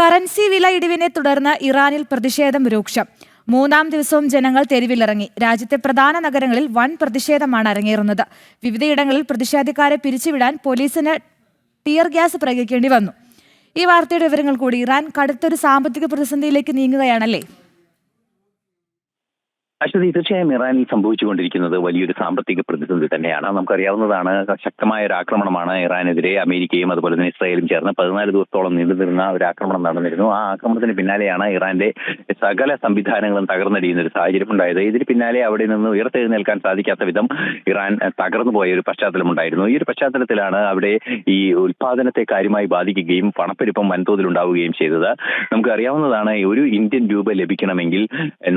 Currency വില ഇടിവിനെ തുടർന്ന് ഇറാനിൽ പ്രതിഷേധം രൂക്ഷം. മൂന്നാം ദിവസവും ജനങ്ങൾ തെരുവിലിറങ്ങി. രാജ്യത്തെ പ്രധാന നഗരങ്ങളിൽ വൻ പ്രതിഷേധമാണ് അരങ്ങേറുന്നത്. വിവിധയിടങ്ങളിൽ പ്രതിഷേധക്കാരെ പിരിച്ചുവിടാൻ പോലീസിന് ടിയർ ഗ്യാസ് പ്രയോഗിക്കേണ്ടി വന്നു. ഈ വാർത്തയുടെ വിവരങ്ങൾ കൂടി ഇറാൻ കടുത്തൊരു സാമ്പത്തിക പ്രതിസന്ധിയിലേക്ക് നീങ്ങുകയാണല്ലേ? അശ്വതി തീർച്ചയായും ഇറാനിൽ സംഭവിച്ചുകൊണ്ടിരിക്കുന്നത് വലിയൊരു സാമ്പത്തിക പ്രതിസന്ധി തന്നെയാണ്. നമുക്കറിയാവുന്നതാണ് ശക്തമായ ഒരു ആക്രമണമാണ് ഇറാനെതിരെ അമേരിക്കയും അതുപോലെ തന്നെ ഇസ്രായേലും ചേർന്ന് പതിനാല് ദിവസത്തോളം നീണ്ടുനിന്ന ഒരു ആക്രമണം നടന്നിരുന്നു. ആ ആക്രമണത്തിന് പിന്നാലെയാണ് ഇറാന്റെ സകല സംവിധാനങ്ങളും തകർന്നടിയുന്ന ഒരു സാഹചര്യം ഉണ്ടായത് ഇതിന് പിന്നാലെ അവിടെ നിന്ന് ഉയർത്തെഴുന്നേൽക്കാൻ സാധിക്കാത്ത വിധം ഇറാൻ തകർന്നു പോയ ഒരു പശ്ചാത്തലമുണ്ടായിരുന്നു. ഈ ഒരു പശ്ചാത്തലത്തിലാണ് അവിടെ ഈ ഉൽപാദനത്തെ കാര്യമായി ബാധിക്കുകയും പണപ്പെരുപ്പം വൻതോതിൽ ഉണ്ടാവുകയും ചെയ്തത്. നമുക്ക് അറിയാവുന്നതാണ് ഒരു ഇന്ത്യൻ രൂപ ലഭിക്കണമെങ്കിൽ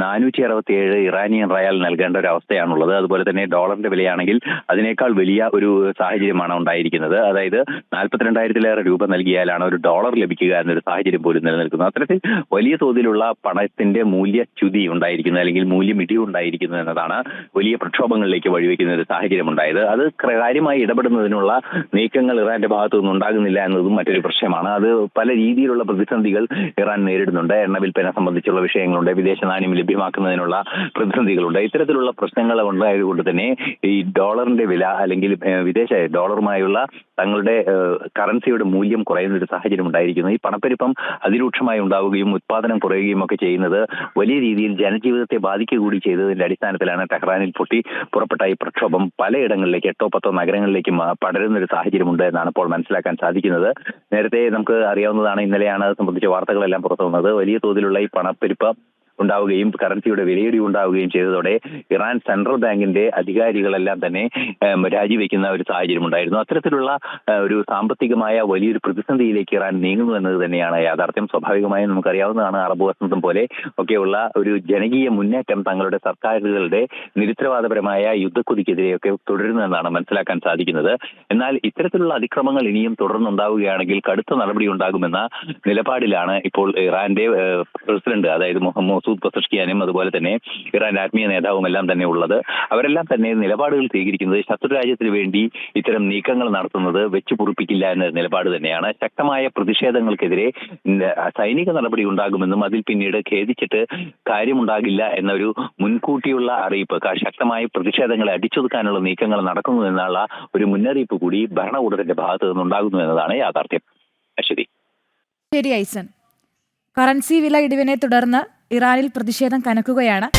നാനൂറ്റി അറുപത്തിയേഴ് ഇറാനിയൻ റയാൽ നൽകേണ്ട ഒരു അവസ്ഥയാണുള്ളത്. അതുപോലെ തന്നെ ഡോളറിന്റെ വിലയാണെങ്കിൽ അതിനേക്കാൾ വലിയ ഒരു സാഹചര്യമാണ് ഉണ്ടായിരിക്കുന്നത്. അതായത് നാൽപ്പത്തിരണ്ടായിരത്തിലേറെ രൂപ നൽകിയാലാണ് ഒരു ഡോളർ ലഭിക്കുക എന്നൊരു സാഹചര്യം പോലും നിലനിൽക്കുന്നത്. അത്തരത്തിൽ വലിയ തോതിലുള്ള പണത്തിന്റെ മൂല്യച്യുതി ഉണ്ടായിരിക്കുന്നത് അല്ലെങ്കിൽ മൂല്യം ഉണ്ടായിരിക്കുന്നത് ഉണ്ടായിരിക്കുന്നു എന്നതാണ് വലിയ പ്രക്ഷോഭങ്ങളിലേക്ക് വഴിവെക്കുന്ന ഒരു സാഹചര്യം ഉണ്ടായത്. അത് കാര്യമായി ഇടപെടുന്നതിനുള്ള നീക്കങ്ങൾ ഇറാന്റെ ഭാഗത്തു നിന്നും ഉണ്ടാകുന്നില്ല എന്നതും മറ്റൊരു പ്രശ്നമാണ്. അത് പല രീതിയിലുള്ള പ്രതിസന്ധികൾ ഇറാൻ നേരിടുന്നുണ്ട്. എണ്ണ വിൽപ്പന സംബന്ധിച്ചുള്ള വിഷയങ്ങളുണ്ട്. വിദേശ നാണ്യം ലഭ്യമാക്കുന്നതിനുള്ള പ്രതിസന്ധികളുണ്ട്. ഇത്തരത്തിലുള്ള പ്രശ്നങ്ങൾ ഉണ്ടായതുകൊണ്ട് തന്നെ ഈ ഡോളറിന്റെ വില അല്ലെങ്കിൽ വിദേശ ഡോളറുമായുള്ള തങ്ങളുടെ കറൻസിയുടെ മൂല്യം കുറയുന്ന ഒരു സാഹചര്യം ഉണ്ടായിരിക്കുന്നു. ഈ പണപ്പെരുപ്പം അതിരൂക്ഷമായി ഉണ്ടാവുകയും ഉത്പാദനം കുറയുകയും ഒക്കെ ചെയ്യുന്നത് വലിയ രീതിയിൽ ജനജീവിതത്തെ ബാധിക്കുക കൂടി ചെയ്തതിന്റെ അടിസ്ഥാനത്തിലാണ് ടെഹ്റാനിൽ പൊട്ടി പുറപ്പെട്ട ഈ പ്രക്ഷോഭം പലയിടങ്ങളിലേക്ക് എട്ടോ പത്തോ നഗരങ്ങളിലേക്കും പടരുന്ന ഒരു സാഹചര്യമുണ്ട് എന്നാണ് ഇപ്പോൾ മനസ്സിലാക്കാൻ സാധിക്കുന്നത്. നേരത്തെ നമുക്ക് അറിയാവുന്നതാണ് ഇന്നലെയാണ് സംബന്ധിച്ച വാർത്തകളെല്ലാം പുറത്തു വന്നത് വലിയ തോതിലുള്ള ഈ പണപ്പെരുപ്പം ഉണ്ടാവുകയും കറൻസിയുടെ വിലയിടിവ് ഉണ്ടാവുകയും ചെയ്തതോടെ ഇറാൻ സെൻട്രൽ ബാങ്കിന്റെ അധികാരികളെല്ലാം തന്നെ രാജിവെക്കുന്ന ഒരു സാഹചര്യം ഉണ്ടായിരുന്നു. അത്തരത്തിലുള്ള ഒരു സാമ്പത്തികമായ വലിയൊരു പ്രതിസന്ധിയിലേക്ക് ഇറാൻ നീങ്ങുന്നു എന്നത് തന്നെയാണ് യാഥാർത്ഥ്യം. സ്വാഭാവികമായും നമുക്കറിയാവുന്നതാണ് അറബ് വസന്തം പോലെ ഒക്കെയുള്ള ഒരു ജനകീയ മുന്നേറ്റം തങ്ങളുടെ സർക്കാരുകളുടെ നിരുത്തരവാദപരമായ യുദ്ധക്കുതിക്കെതിരെയൊക്കെ തുടരുന്നു എന്നാണ് മനസ്സിലാക്കാൻ സാധിക്കുന്നത്. എന്നാൽ ഇത്തരത്തിലുള്ള അതിക്രമങ്ങൾ ഇനിയും തുടർന്നുണ്ടാവുകയാണെങ്കിൽ കടുത്ത നടപടി ഉണ്ടാകുമെന്ന നിലപാടിലാണ് ഇപ്പോൾ ഇറാന്റെ പ്രസിഡന്റ് അതായത് മൊഹ- മസൂദ് പസഷ്കിയാനും അതുപോലെ തന്നെ ഇറാൻ ആത്മീയ നേതാവും എല്ലാം തന്നെ ഉള്ളത്. അവരെല്ലാം തന്നെ നിലപാടുകൾ സ്വീകരിക്കുന്നത് ശത്രു രാജ്യത്തിന് വേണ്ടി ഇത്തരം നീക്കങ്ങൾ നടത്തുന്നത് വെച്ചു പൊറുപ്പിക്കില്ല എന്ന നിലപാട് തന്നെയാണ്. ശക്തമായ പ്രതിഷേധങ്ങൾക്കെതിരെ സൈനിക നടപടി ഉണ്ടാകുമെന്നും അതിൽ പിന്നീട് ഖേദിച്ചിട്ട് കാര്യമുണ്ടാകില്ല എന്നൊരു മുൻകൂട്ടിയുള്ള അറിയിപ്പ്. ശക്തമായ പ്രതിഷേധങ്ങളെ അടിച്ചൊതുക്കാനുള്ള നീക്കങ്ങൾ നടക്കുന്നു എന്നുള്ള ഒരു മുന്നറിയിപ്പ് കൂടി ഭരണകൂടത്തിന്റെ ഭാഗത്തു നിന്നുണ്ടാകുന്നു എന്നതാണ് യാഥാർത്ഥ്യം. അശ്വതി. ശരി ഐസൻ. കറൻസി വില ഇടിവിനെ തുടർന്ന് ഇറാനിൽ പ്രതിഷേധം കനക്കുകയാണ്.